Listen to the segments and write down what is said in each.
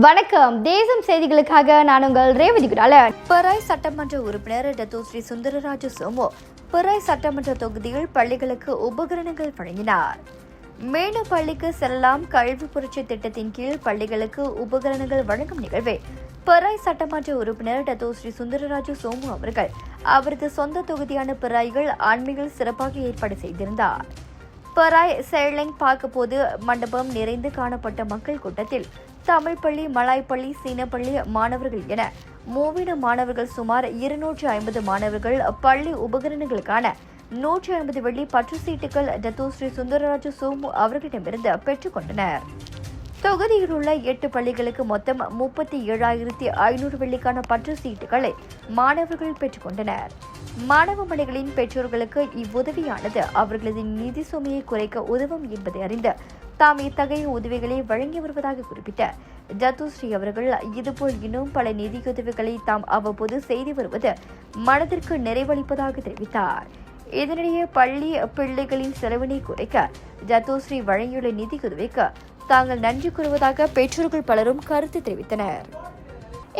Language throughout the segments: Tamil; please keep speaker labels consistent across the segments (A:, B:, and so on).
A: வணக்கம். தேசம் செய்திகளுக்காக நான் உங்கள் ரேவதி குடாலன்.
B: பெராய் சட்டமன்ற உறுப்பினர் டத்தோஸ்ரீ சுந்தரராஜ சோமு பெராய் சட்டமன்ற தொகுதியில் பள்ளிகளுக்கு உபகரணங்கள் வழங்கினார். மேலும் பள்ளிக்கு செல்லலாம் கல்வி புரட்சி திட்டத்தின் கீழ் பள்ளிகளுக்கு உபகரணங்கள் வழங்கும் நிகழ்வை பராய் சட்டமன்ற உறுப்பினர் டத்தோஸ்ரீ சுந்தரராஜ சோமு அவர்கள் அவரது சொந்த தொகுதியான பெராய்கள் ஆன்மீகில் சிறப்பாக ஏற்பாடு செய்திருந்தார். பராய் செயலைன் பார்க்க போது மண்டபம் நிறைந்து காணப்பட்ட மக்கள் கூட்டத்தில் தமிழ் பள்ளி மலாய் பள்ளி சீனப்பள்ளி மாணவர்கள் என மூவின மாணவர்கள் சுமார் இருநூற்றி ஐம்பது மாணவர்கள் பள்ளி உபகரணங்களுக்கான நூற்றி ஐம்பது வெள்ளி பற்று சீட்டுகள் டத்தோஸ்ரீ சுந்தரராஜ சோமு அவர்களிடமிருந்து பெற்றுக்கொண்டனர் தொகுதியில் உள்ள எட்டு பள்ளிகளுக்கு மொத்தம் முப்பத்தி ஏழாயிரத்தி ஐநூறு வெள்ளிக்கான பற்று சீட்டுகளை மாணவர்கள் பெற்றுக்கொண்டனர் மாணவ மணிகளின் பெற்றோர்களுக்கு இவ்வுதவியானது. அவர்களது நிதி சுமையை குறைக்க உதவும் என்பதை அறிந்து தாம் இத்தகைய உதவிகளை வழங்கி வருவதாக குறிப்பிட்ட ஜத்துஸ்ரீ அவர்கள் இதுபோல் இன்னும் பல நிதியுதவிகளை தாம் அவ்வப்போது செய்து வருவது மனதிற்கு நிறைவளிப்பதாக தெரிவித்தார். இதனிடையே பள்ளி பிள்ளைகளின் செலவினை குறைக்க ஜத்துஸ்ரீ வழங்கியுள்ள நிதியுதவிக்கு தாங்கள் நன்றி கூறுவதாக பெற்றோர்கள் பலரும் கருத்து தெரிவித்தனர்.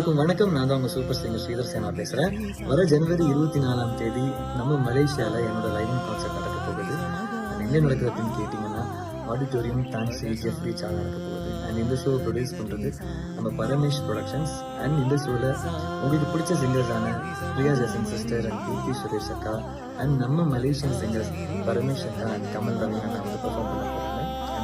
C: எல்லாருக்கும் வணக்கம். நான் தான் உங்கள் சூப்பர் சிங்கர் ஸ்ரீதர் சேனா பேசுகிறேன் வர ஜனவரி இருபத்தி நாலாம் தேதி நம்ம மலேசியாவில் என்னோட லைவ் கான்சர்ட் நடக்க போகுது. அது நடக்குது அப்படின்னு கேட்டிங்கன்னா ஆடிட்டோரியம் டான்ஸி ஜெஃப்ரி சால் நடக்க போகுது. அண்ட் இந்த ஷோ ப்ரொடியூஸ் பண்ணுறது நம்ம பரமேஷ் ப்ரொடக்ஷன்ஸ் அண்ட் இந்த ஷோவில் உங்களுக்கு பிடிச்ச சிங்கர்ஸான பிரியா ஜெசன் சிஸ்டர் அண்ட் கீர்த்தி சுரேஷ் அக்கா. அண்ட் நம்ம மலேசியன் சிங்கர்ஸ் பரமேஷ் அக்கா அண்ட் கமல் ரவி அண்ணா வந்து பர்ஃபார்ம் பண்ண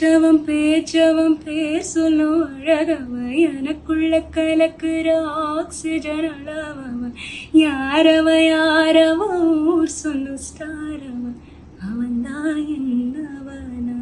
D: என் பேச்சவம் பேசணும் அழகவ. எனக்குள்ள கலக்குற ஆக்சிஜன் அளவவன் யாரவ யாரவ? ஊர் சொல்லும் அவன் தான் என்னவனா?